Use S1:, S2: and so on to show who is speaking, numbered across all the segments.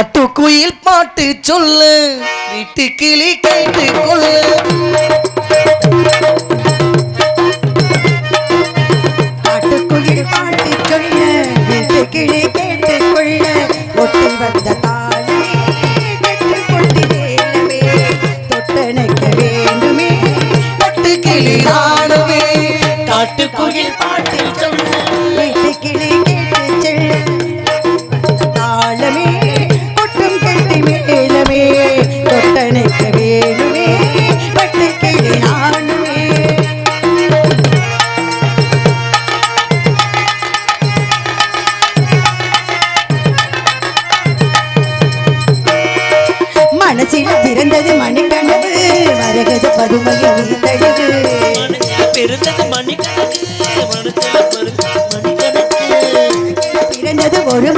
S1: காட்டுக்குயில் பாட்டு சொல்லு வீட்டு கிளி கேட்டு கொள்ளு.
S2: காட்டுக்குயில் பாட்டு சொல்லு வீட்டு கிளி கேட்டு கொள்ளு. ஒட்டி வந்த தாளமே கெட்டு கொண்டு வேலவே. தொட்டணைக்க வேண்டுமே
S1: பட்டு கிளி நானுமே காட்டுக்குயில்
S3: ഓരോ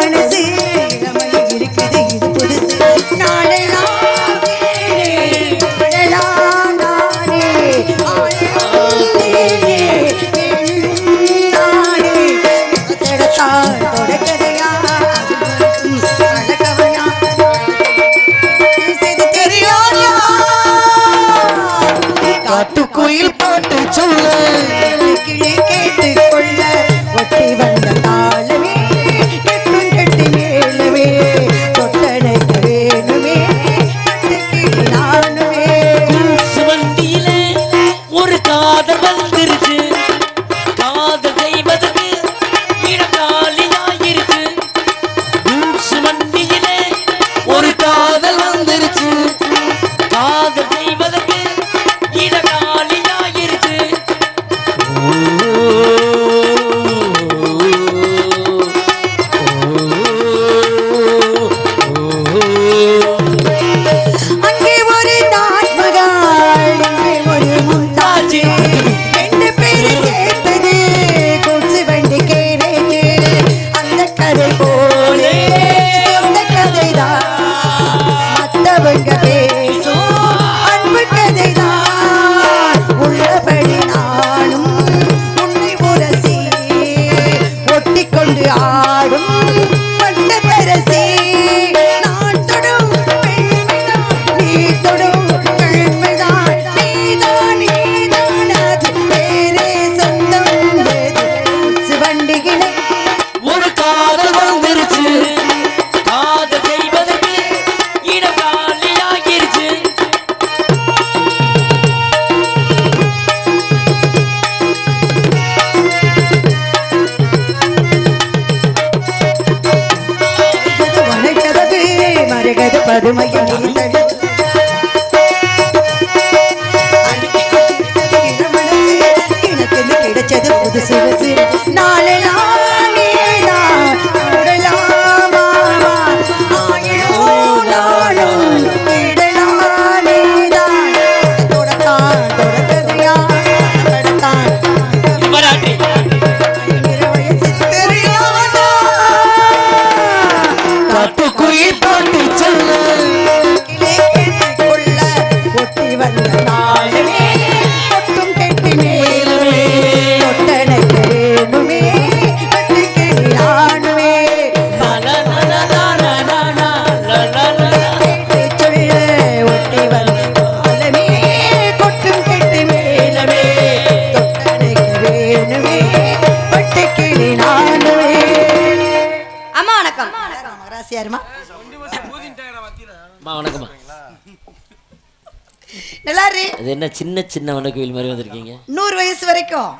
S3: சின்ன சின்ன வண்ணக்குயில் மாதிரி வந்திருக்கீங்க.
S2: நூறு வயசு வரைக்கும்.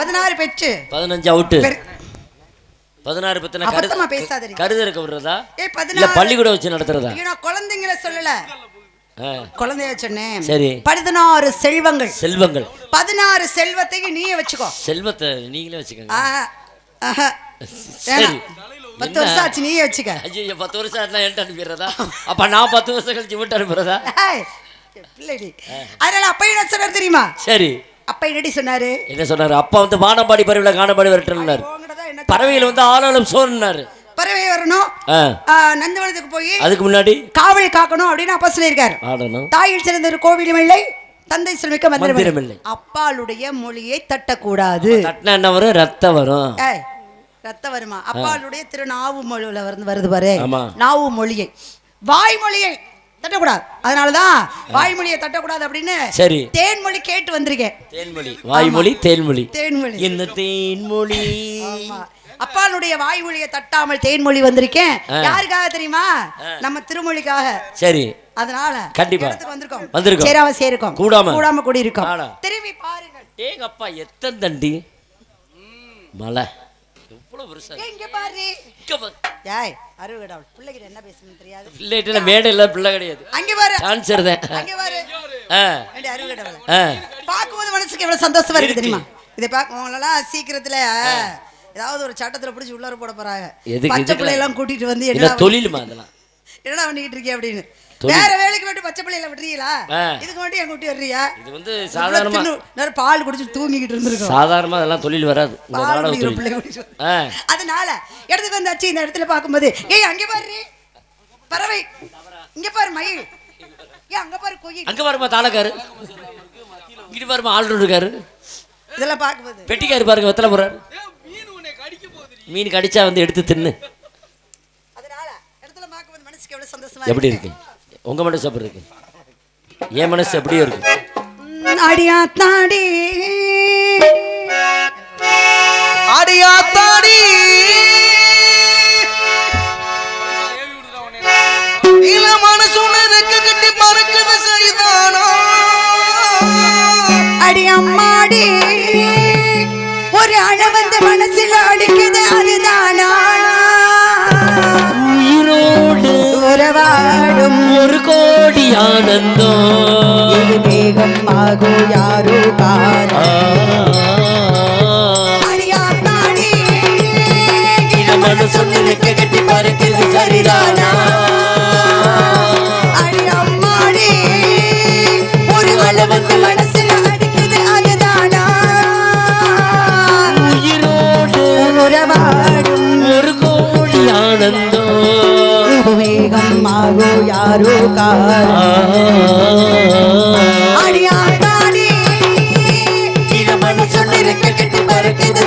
S2: பதினாறு பெற்று.
S3: பதினஞ்சு அவுட்டு. பதினாறு பத்தின
S2: அபத்தமா
S3: கருது இருக்க விடுறதா? இல்ல பள்ளிக்கூடம் வச்சு நடத்துறதா?
S2: குழந்தைங்கள சொல்லல. குழந்தைய சொன்னேன்.
S3: சரி.
S2: பதினாறு செல்வங்கள்.
S3: செல்வங்கள்.
S2: பதினாறு செல்வத்தையும் நீயே வச்சுக்கோ.
S3: செல்வத்தை நீங்களே வச்சுக்கோங்க. சரி.
S2: பத்து வருஷம் ஆச்சு நீயே வச்சுக்க.
S3: ஐயோ பத்து வருஷம் என்கிட்ட அனுப்பிடுறதா? அப்ப நான் பத்து வருஷம் கழிச்சு விட்டு அனுப்புறதா?
S2: பிள்ளைடி. அதனால அப்பா என்ன சொன்னார் தெரியுமா?
S3: சரி.
S2: அப்பா என்னடி சொன்னாரு?
S3: என்ன சொன்னாரு? அப்பா வந்து வானம்பாடி பறவையில
S2: உங்ககிட்ட என்ன
S3: பறவைகள் வந்து ஆளாளும் சோறுனாரு
S2: பறவை வரணும். நந்தவனத்துக்கு போய்
S3: அதுக்கு முன்னாடி?
S2: காவல் காக்கணும் அப்படின்னு அப்பா சொல்லியிருக்காரு. தாயில் சிறந்த ஒரு கோவிலும் இல்லை தந்தை சொல்மிக்க மந்திரம் இல்லை. அப்பாளுடைய மொழியை தட்டக்கூடாது.
S3: தட்டினா என்ன வரும்? ரத்தம் வரும்.
S2: ஏய்
S3: ரத்த வருமா? அப்பாளுடைய திரு நாவு மொழியில வந்து வருது பாரு. நாவு மொழியை வாய்மொழியை. தட்டக்கூடாது. அதனாலதான் வாய்மொழியை தட்டக்கூடாது அப்படின்னு
S2: சரி.
S3: தேன்மொழி கேட்டு வந்திருக்கேன்.
S2: தேன்மொழி வாய்மொழி தேன்மொழி.
S3: தேன்மொழி.
S2: என்ன தேன்மொழி?
S3: ஆமா. அப்பாளுடைய வாய்மொழியை தட்டாமல் தேன்மொழி வந்திருக்கேன். யாருக்காக தெரியுமா? நம்ம திருமொழிக்காக.
S2: சரி.
S3: அதனால
S2: கண்டிப்பா.
S3: வந்திருக்கோம்.
S2: வந்திருக்கோம்.
S3: சரி அவசியம் இருக்கும்
S2: கூடாம.
S3: கூடாம கூடி இருக்கோம். திரும்பி பாருங்கள்.
S2: ஏங்க அப்பா எத்தனை தண்டி? மலை எவ்வளவு பெருசா
S3: ஏய், இங்க பாரு.
S2: இங்க பாரு.
S3: ஏய் அருவிடா பிள்ளைகிட்ட என்ன பேசணும்னு தெரியாது.
S2: பிள்ளைகிட்ட மேடை இல்ல பிள்ளை கிடையாது.
S3: அங்க பாரு.
S2: டான்சர் தான்.
S3: அங்க பாரு.
S2: ஆ,
S3: ஏண்டி அருவிடவள
S2: ஆ.
S3: பார்க்கும்போது மனசுக்கு எவ்வளவு சந்தோஷமா இருக்கு. தெரியுமா? இதை பார்க்கவங்களெல்லாம் சீக்கிரத்துல ஏதாவது ஒரு சட்டத்துல பிடிச்சி உள்ளார போட போறாங்க. பச்சை? பிள்ளை எல்லாம் கூட்டிட்டு வந்து என்னடா
S2: தொழிலுமா அதெல்லாம்?
S3: என்னடா பண்ணிட்டு இருக்கே அப்படின்னு. வேற வேலைக்கு மட்டும் பச்சை பிள்ளையில விடுறீங்களா. இதுக்கு மட்டும் என் குட்டி வர்றியா
S2: இது வந்து சாதாரணமா
S3: நேரம் பால் குடிச்சு தூங்கிக்கிட்டு இருந்திருக்கோம்.
S2: சாதாரணமா அதெல்லாம் தொழில் வராது.
S3: அதனால இடத்துக்கு வந்தாச்சு இந்த இடத்துல பார்க்கும்போது. ஏய் அங்கே பாரு. பறவை. இங்க பாரு மயில். ஏய் அங்க பாரு கோயில்.
S2: அங்க பாருமா தாளக்காரு. இங்கிட்டு பாருமா ஆல்ரவுண்ட் இருக்காரு
S3: இதெல்லாம் பார்க்கும்போது.
S2: பெட்டிக்காரு பாருங்க வெத்தலை போறாரு மீன் கடிச்சா வந்து எடுத்து தின்னு.
S3: அதனால இடத்துல பார்க்கும்போது மனசுக்கு எவ்வளவு சந்தோஷமா
S2: எப்படி இருக்கு? உங்க மனசு அப்படி இருக்கு? என் மனசு அப்படியே இருக்கு.
S3: அடியாத்தாடி
S1: அடியாத்தாடி இல்ல மனசு இருக்கு கட்டி
S3: அம்மாடி. ஒரு அளவந்த மனசில் அடிக்குது அதுதானா? ഉറവാടും ഒരു കോടി ആനന്ദോ ഇത് വേഗം ആകൂ യാരോ കാരാ മനസ്സൊന്നിനെ കെട്ടി മറക്കരുത് ശരീരാണ് ಯಾರೋ ಯಾರೋ
S2: ಕಾಡಿಯಾಡಿ ಇರ ಮನಸ್ಸು ಕಟ್ಟಿದ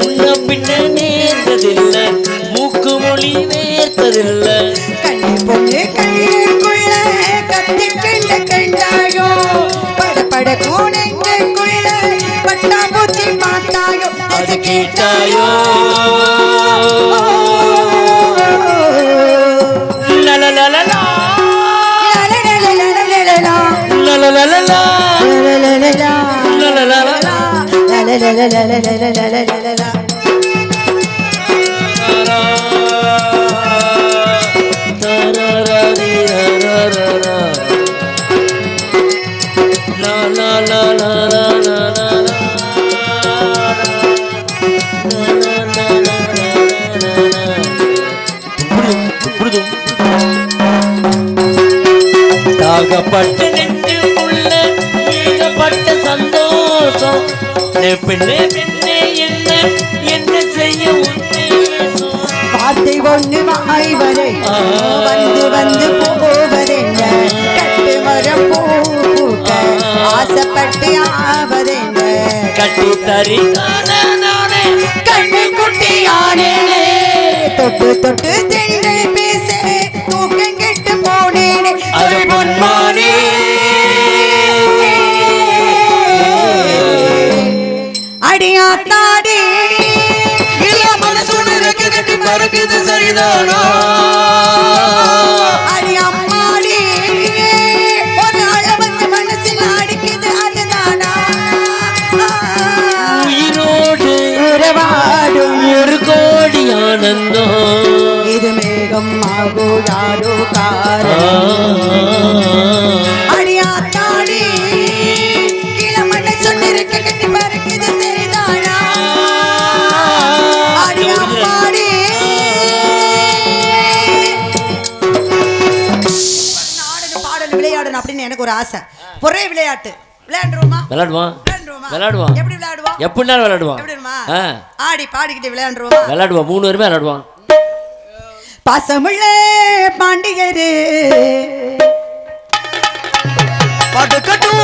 S2: முன்ன பின்ன நேர்ந்ததில்ல. மூக்கு மொழி வேர்த்ததில்ல
S3: கண்ணி பொண்ணு கண்ணுக்குள்ள கத்தி கண்ட கண்டாயோ பட பட கோணங்களுக்குள்ள பட்டாம்பூச்சி பார்த்தாயோ?
S2: அது கேட்டாயோ? லலலலலா,
S3: லலலலலலலலா,
S2: லலலலலா,
S3: லலலலலலா,
S2: தாகப்பட்ட நெஞ்சுக்குள்ள ஏகப்பட்ட சந்தோஷம். நே பெண்ணே பெண்ணே என்ன? என்ன செய்ய
S3: வார்த்தை ஒண்ணு வாய் வரை. வந்து வந்து போவதென்ன? கட்டு மரம் பூக்க ஆசைப்பட்டு ஆவதென்ன?
S2: கட்டி நானே
S3: கண்ணு குட்டியானே தொட்டு தொட்டு தென்றல்
S1: மறக்குது சரிதானா
S3: ஆசை. ஒரே விளையாட்டு. விளையாண்டுருவோமா?
S2: விளையாடுவோம். விளையாடுவோம்.
S3: எப்படி விளையாடுவோம்?
S2: எப்படினாலும் விளையாடுவோம்.
S3: ஆடி பாடிக்கிட்டு விளையாண்டுருவோமா?
S2: விளையாடுவோம். மூணு பேருமே விளையாடுவோம்.
S3: பாசமுள்ள பாண்டியரு.
S1: படுக்கட்டும்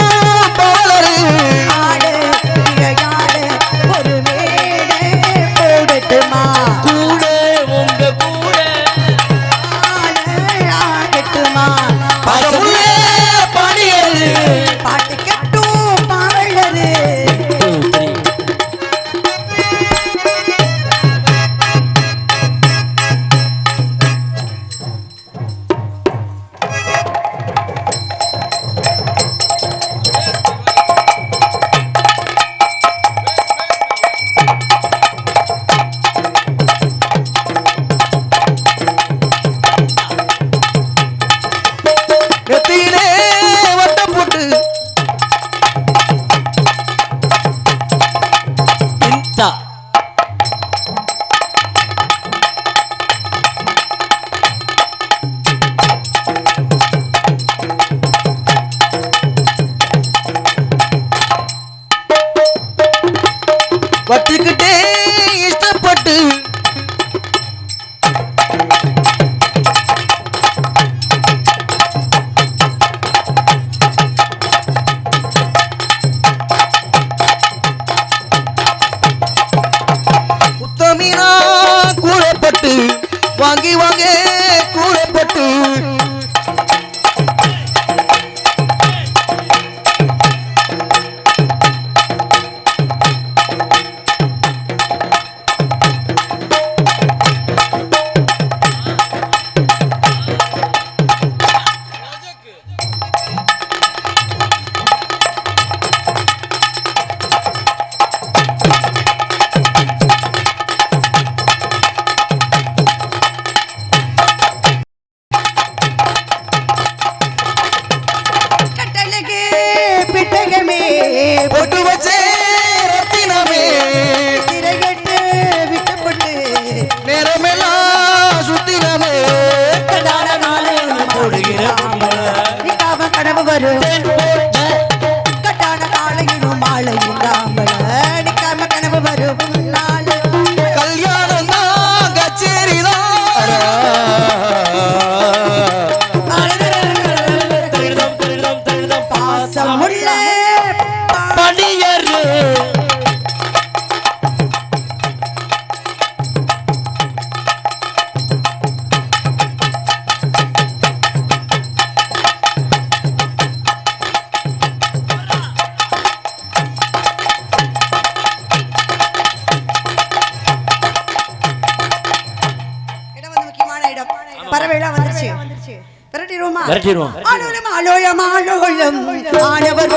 S3: விரட்டிடுவோம் அலுலம் அலுலம் அலுலம் ஆனவர்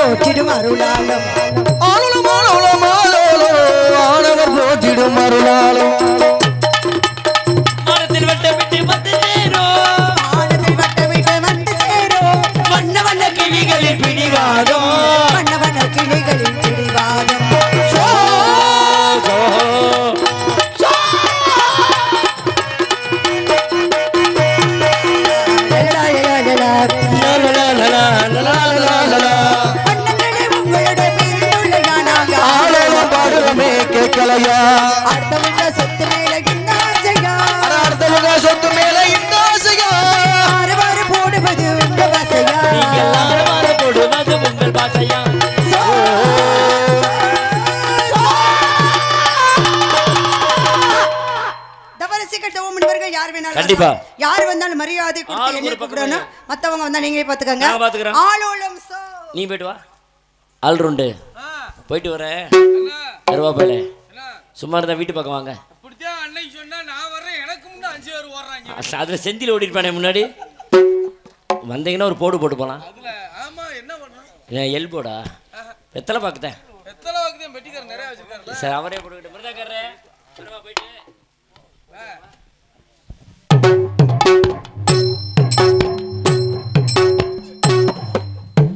S1: ஆனவர் போற்றிடும் மேலையா
S3: அடுத்தவங்க சொத்து மேல இந்தாசையா
S1: அடுத்தவங்க சொத்து மேல
S3: இந்தாசையா வந்தாலும் மரியாதை கொடுத்து என்ன மத்தவங்க வந்தா நீங்களே பாத்துக்கங்க நான்
S2: நீ போய்ட்டு வா. போயிட்டு வரேன். சும்மா இருந்தா வீட்டு பக்கம் வாங்க.
S4: அப்படித்தான் அன்னைக்கு சொன்னா நான் வர்றேன். எனக்கு முன்ன அஞ்சு பேர் ஓடுறாங்க.
S2: அதுல செந்தில் ஓடிருப்பானே முன்னாடி. வந்தீங்கன்னா ஒரு போடு போட்டு போலாம்.
S4: அதுல ஆமா என்ன பண்ணணும்?
S2: ஏன் எல்போடா வெத்தலை பார்க்குதேன்
S4: எத்தனை வாக்குதான் பெட்டிக்காரர் நிறைய வச்சிருக்காருல்ல.
S2: சரி அவரே போட்டுக்கிட்டு